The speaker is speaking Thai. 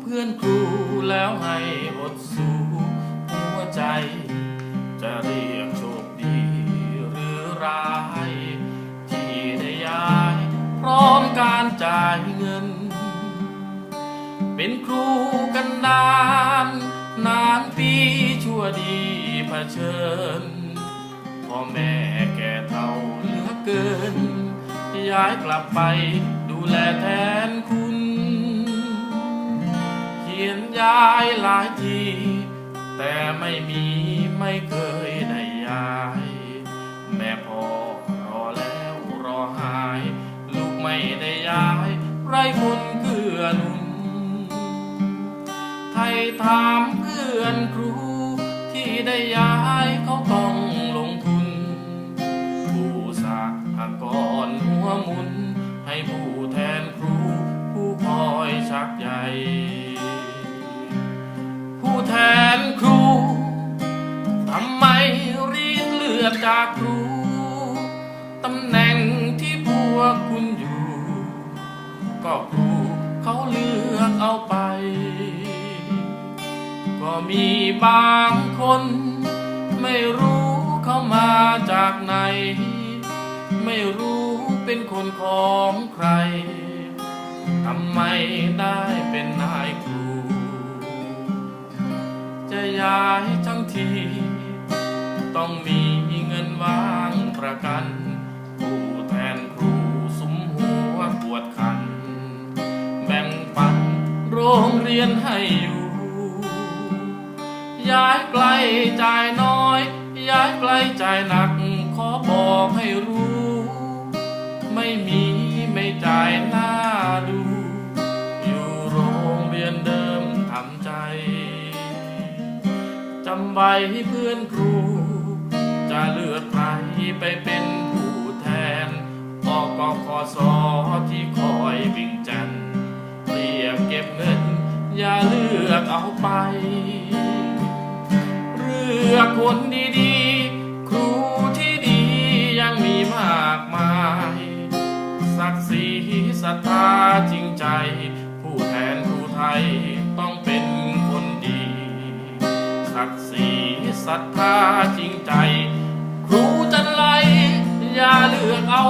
เพื่อนครูแล้วให้อดสู้หัวใจ จะเรียกโชคดีหรือร้าย ที่ได้ย้าย พร้อมการจ่ายเงิน เป็นครูกันนาน นานปีชั่วดีเผชิญพ่อแม่แก่เท่าเหลือเกิน ย้ายกลับไปดูแลแทนคุณ ย้ายหลายที แต่ไม่มีไม่เคยได้ย้าย แม่พ่อรอแล้วรอหาย ลูกไม่ได้ย้าย ไรคนเกื้อนุน ไทยถามเพื่อนครูที่ได้ย้าย อดจากครูตำแหน่งที่พวกคุณอยู่ ก็ครูเขาเลือกเอาไป ก็มีบางคน ไม่รู้เขามาจากไหน ไม่รู้เป็นคนของใครทำไมได้เป็นนายครู จะย้ายทั้งที ต้องมี รงเรียนให้อยู่ ย้ายไกลจ่ยน้อย ย้ายไกลจ่ายหนัก ขอบอกให้รู้ ไม่มีไม่จ่ายหน้าดู อยู่โรงเรียนเดิมทำใจจำไว้เพื่อนครู จะเลือกใครไปเป็นผู้แทนออกกคสที่ อย่าเลือกเอาไป เลือกคนดีๆ ครูที่ดียังมีมากมาย ศักดิ์ศรีศรัทธาจริงใจ ผู้แทนครูไทยต้องเป็นคนดี ศักดิ์ศรีศรัทธาจริงใจ ครูจันไรอย่าเลือกเอา